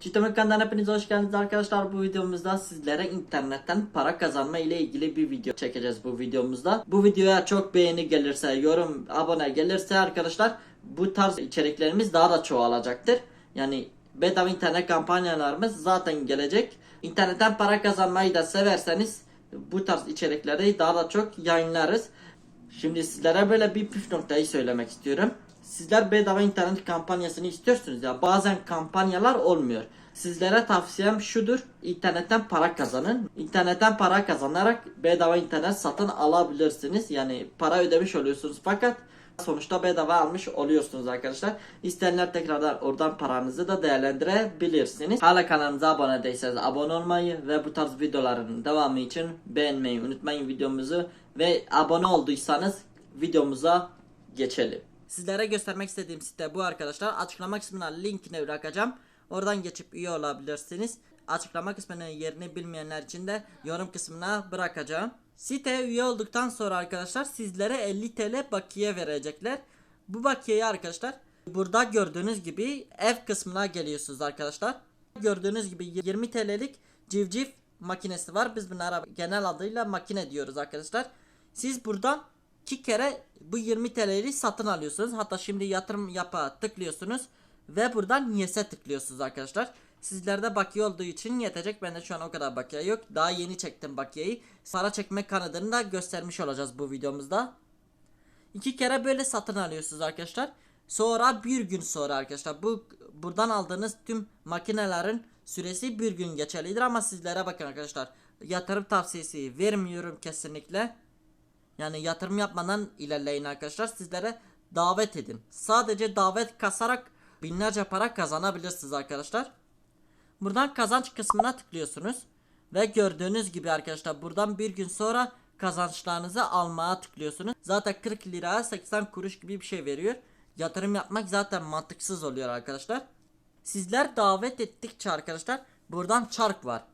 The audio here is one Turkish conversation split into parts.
Çiğdem kanalına hepiniz hoş geldiniz arkadaşlar. Bu videomuzda sizlere internetten para kazanma ile ilgili bir video çekeceğiz bu videomuzda. Bu videoya çok beğeni gelirse, yorum, abone gelirse arkadaşlar bu tarz içeriklerimiz daha da çoğalacaktır. Yani bedava internet kampanyalarımız zaten gelecek. İnternetten para kazanmayı da severseniz bu tarz içerikleri daha da çok yayınlarız. Şimdi sizlere böyle bir püf noktayı söylemek istiyorum. Sizler bedava internet kampanyasını istiyorsunuz ya bazen kampanyalar olmuyor. Sizlere tavsiyem şudur. internetten para kazanın. İnternetten para kazanarak bedava internet satın alabilirsiniz. Yani para ödemiş oluyorsunuz fakat sonuçta bedava almış oluyorsunuz arkadaşlar. İsteyenler tekrardan oradan paranızı da değerlendirebilirsiniz. Hala kanalımıza abone değilseniz abone olmayı ve bu tarz videoların devamı için beğenmeyi unutmayın videomuzu ve abone olduysanız videomuza geçelim. Sizlere göstermek istediğim site bu arkadaşlar. Açıklama kısmına linkini bırakacağım. Oradan geçip üye olabilirsiniz. Açıklama kısmının yerini bilmeyenler için de yorum kısmına bırakacağım. Siteye üye olduktan sonra arkadaşlar sizlere 50 TL bakiye verecekler. Bu bakiyeyi arkadaşlar burada gördüğünüz gibi ev kısmına geliyorsunuz arkadaşlar. Gördüğünüz gibi 20 TL'lik civciv makinesi var. Biz bunlara genel adıyla makine diyoruz arkadaşlar. Siz buradan iki kere bu 20 TL'yi satın alıyorsunuz. Hatta şimdi yatırım yapa tıklıyorsunuz ve buradan yes'e tıklıyorsunuz arkadaşlar. Sizlerde bakiye olduğu için yetecek. Bende şu an o kadar bakiye yok. Daha yeni çektim bakiyeyi. Para çekme kanadını da göstermiş olacağız bu videomuzda. İki kere böyle satın alıyorsunuz arkadaşlar. Sonra bir gün sonra arkadaşlar bu buradan aldığınız tüm makinelerin süresi bir gün geçerlidir ama sizlere bakın arkadaşlar yatırım tavsiyesi vermiyorum kesinlikle. Yani yatırım yapmadan ilerleyin arkadaşlar. Sizlere davet edin. Sadece davet kasarak binlerce para kazanabilirsiniz arkadaşlar. Buradan kazanç kısmına tıklıyorsunuz. Ve gördüğünüz gibi arkadaşlar buradan bir gün sonra kazançlarınızı almaya tıklıyorsunuz. Zaten 40 lira 80 kuruş gibi bir şey veriyor. Yatırım yapmak zaten mantıksız oluyor arkadaşlar. Sizler davet ettikçe arkadaşlar buradan çark var.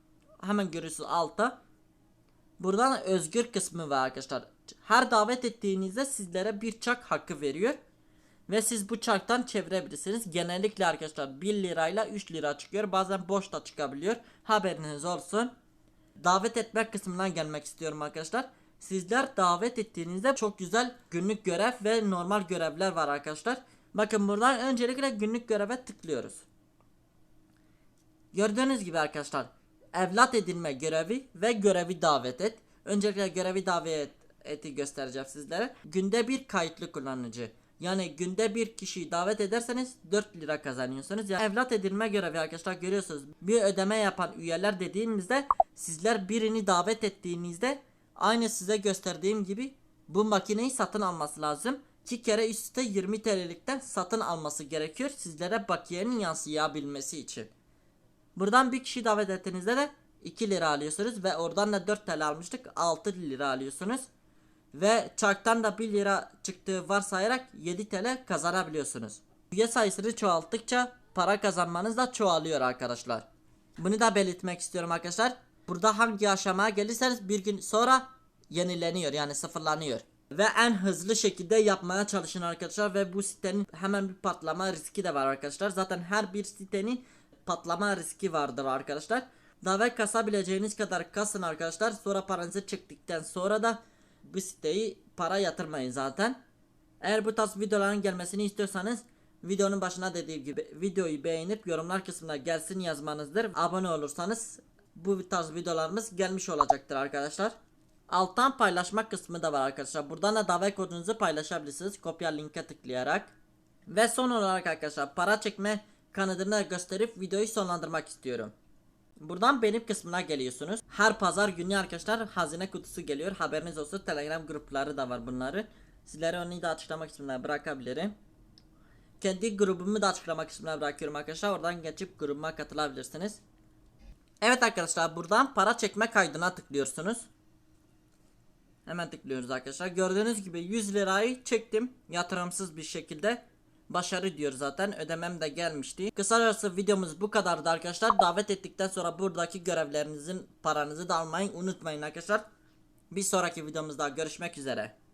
Hemen görüyorsunuz altta. Buradan özgür kısmı var arkadaşlar. Her davet ettiğinizde sizlere bir çark hakkı veriyor. Ve siz bu çarktan çevirebilirsiniz. Genellikle arkadaşlar 1 lirayla 3 lira çıkıyor. Bazen boş da çıkabiliyor. Haberiniz olsun. Davet etmek kısmından gelmek istiyorum arkadaşlar. Sizler davet ettiğinizde çok güzel günlük görev ve normal görevler var arkadaşlar. Bakın buradan öncelikle günlük göreve tıklıyoruz. Gördüğünüz gibi arkadaşlar evlat edinme görevi ve görevi davet et. Öncelikle görevi davet eti göstereceğim sizlere. Günde bir kayıtlı kullanıcı. Yani günde bir kişiyi davet ederseniz 4 lira kazanıyorsunuz. Yani evlat edinme görevi arkadaşlar görüyorsunuz. Bir ödeme yapan üyeler dediğimizde sizler birini davet ettiğinizde aynı size gösterdiğim gibi bu makineyi satın alması lazım. İki kere üst üste 20 TL'likten satın alması gerekiyor sizlere bakiyenin yansıyabilmesi için. Buradan bir kişi davet ettiğinizde de 2 lira alıyorsunuz ve oradan da 4 TL almıştık 6 lira alıyorsunuz. Ve çarktan da 1 lira çıktığı varsayarak 7 TL kazanabiliyorsunuz. Üye sayısını çoğalttıkça para kazanmanız da çoğalıyor arkadaşlar. Bunu da belirtmek istiyorum arkadaşlar. Burada hangi aşamaya gelirseniz bir gün sonra yenileniyor yani sıfırlanıyor. Ve en hızlı şekilde yapmaya çalışın arkadaşlar ve bu sitenin hemen bir patlama riski de var arkadaşlar. Zaten her bir sitenin patlama riski vardır arkadaşlar. Davet kasabileceğiniz kadar kasın arkadaşlar. Sonra paranızı çıktıktan sonra da bu siteyi para yatırmayın zaten. Eğer bu tarz videoların gelmesini istiyorsanız videonun başına dediğim gibi videoyu beğenip yorumlar kısmına gelsin yazmanızdır. Abone olursanız bu tarz videolarımız gelmiş olacaktır arkadaşlar. Alttan paylaşma kısmı da var arkadaşlar. Buradan da davet kodunuzu paylaşabilirsiniz. Kopya linke tıklayarak. Ve son olarak arkadaşlar para çekme kanadını gösterip videoyu sonlandırmak istiyorum. Buradan benim kısmına geliyorsunuz. Her pazar günü arkadaşlar hazine kutusu geliyor. Haberiniz olsun. Telegram grupları da var bunları. Sizlere onu da açıklama kısmına bırakabilirim. Kendi grubumu da açıklama kısmına bırakıyorum arkadaşlar. Oradan geçip grubuma katılabilirsiniz. Evet arkadaşlar buradan para çekme kaydına tıklıyorsunuz. Hemen tıklıyoruz arkadaşlar. Gördüğünüz gibi 100 lirayı çektim. Yatırımsız bir şekilde. Başarı diyor zaten. Ödemem de gelmişti. Kısacası videomuz bu kadardı arkadaşlar. Davet ettikten sonra buradaki görevlerinizin paranızı da almayı unutmayın arkadaşlar. Bir sonraki videomuzda görüşmek üzere.